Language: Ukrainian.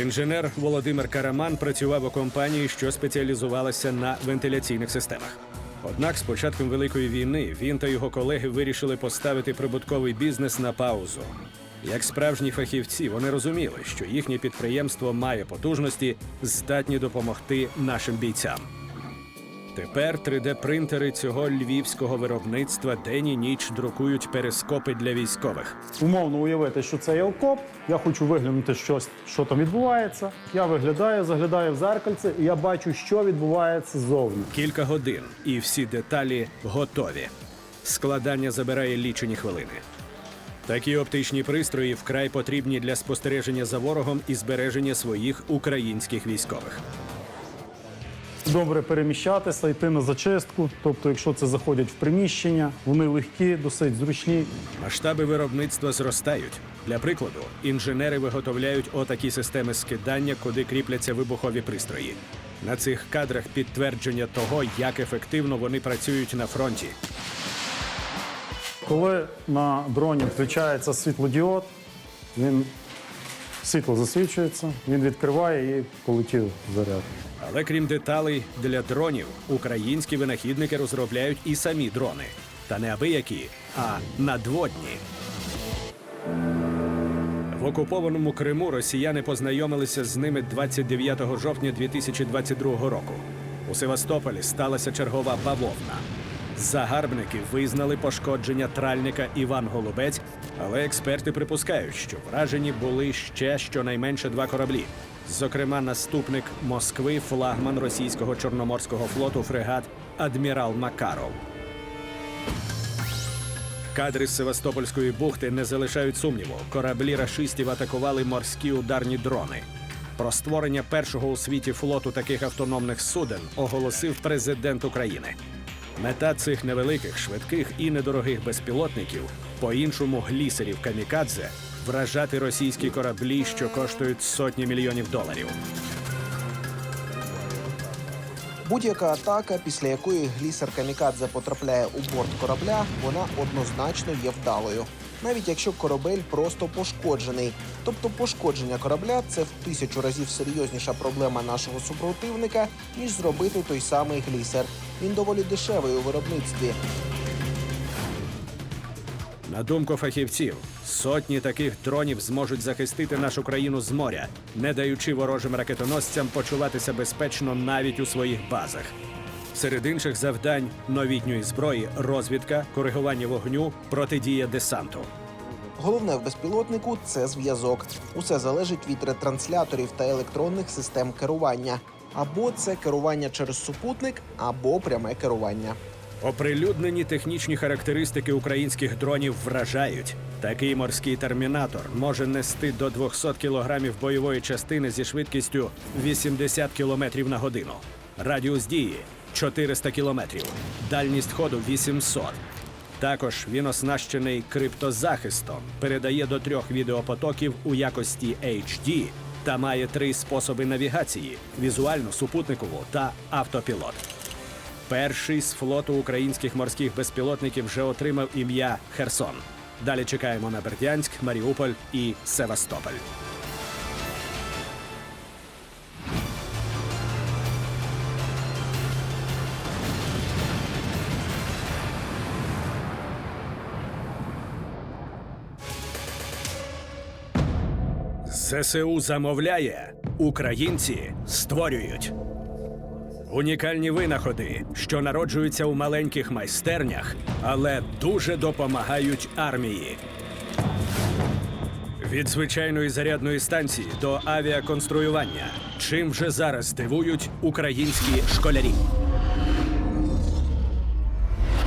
Інженер Володимир Караман працював у компанії, що спеціалізувалася на вентиляційних системах. Однак з початком Великої війни він та його колеги вирішили поставити прибутковий бізнес на паузу. Як справжні фахівці, вони розуміли, що їхнє підприємство має потужності, здатні допомогти нашим бійцям. Тепер 3D-принтери цього львівського виробництва день і ніч друкують перископи для військових. Умовно уявити, що це є окоп. Я хочу виглянути щось, що там відбувається. Я виглядаю, заглядаю в зеркальце, і я бачу, що відбувається ззовні. Кілька годин, і всі деталі готові. Складання забирає лічені хвилини. Такі оптичні пристрої вкрай потрібні для спостереження за ворогом і збереження своїх українських військових. Добре переміщатися, йти на зачистку. Тобто, якщо це заходять в приміщення, вони легкі, досить зручні. Масштаби виробництва зростають. Для прикладу, інженери виготовляють отакі системи скидання, куди кріпляться вибухові пристрої. На цих кадрах підтвердження того, як ефективно вони працюють на фронті. Коли на дроні включається світлодіод, він світло засвічується, він відкриває і полетів заряд. Але крім деталей для дронів, українські винахідники розробляють і самі дрони. Та не абиякі, а надводні. В окупованому Криму росіяни познайомилися з ними 29 жовтня 2022 року. У Севастополі сталася чергова бавовна. Загарбники визнали пошкодження тральника Іван Голубець, але експерти припускають, що вражені були ще щонайменше два кораблі. Зокрема, наступник Москви, флагман російського чорноморського флоту фрегат Адмірал Макаров. Кадри з Севастопольської бухти не залишають сумніву. Кораблі рашистів атакували морські ударні дрони. Про створення першого у світі флоту таких автономних суден оголосив президент України. Мета цих невеликих, швидких і недорогих безпілотників, по-іншому глісерів камікадзе, вражати російські кораблі, що коштують сотні мільйонів доларів. Будь-яка атака, після якої глісер Камікадзе потрапляє у борт корабля, вона однозначно є вдалою. Навіть якщо корабель просто пошкоджений. Тобто пошкодження корабля це в тисячу разів серйозніша проблема нашого супротивника, ніж зробити той самий глісер. Він доволі дешевий у виробництві. На думку фахівців, сотні таких дронів зможуть захистити нашу країну з моря, не даючи ворожим ракетоносцям почуватися безпечно навіть у своїх базах. Серед інших завдань новітньої зброї розвідка, коригування вогню, протидія десанту. Головне в безпілотнику це зв'язок. Усе залежить від ретрансляторів та електронних систем керування. Або це керування через супутник, або пряме керування. Оприлюднені технічні характеристики українських дронів вражають. Такий морський термінатор може нести до 200 кілограмів бойової частини зі швидкістю 80 кілометрів на годину. Радіус дії 400 кілометрів, дальність ходу 800. Також він оснащений криптозахистом, передає до трьох відеопотоків у якості HD та має три способи навігації: візуальну, супутникову та автопілот. Перший з флоту українських морських безпілотників вже отримав ім'я Херсон. Далі чекаємо на Бердянськ, Маріуполь і Севастополь. ЗСУ замовляє, українці створюють. Унікальні винаходи, що народжуються у маленьких майстернях, але дуже допомагають армії. Від звичайної зарядної станції до авіаконструювання. Чим вже зараз дивують українські школярі.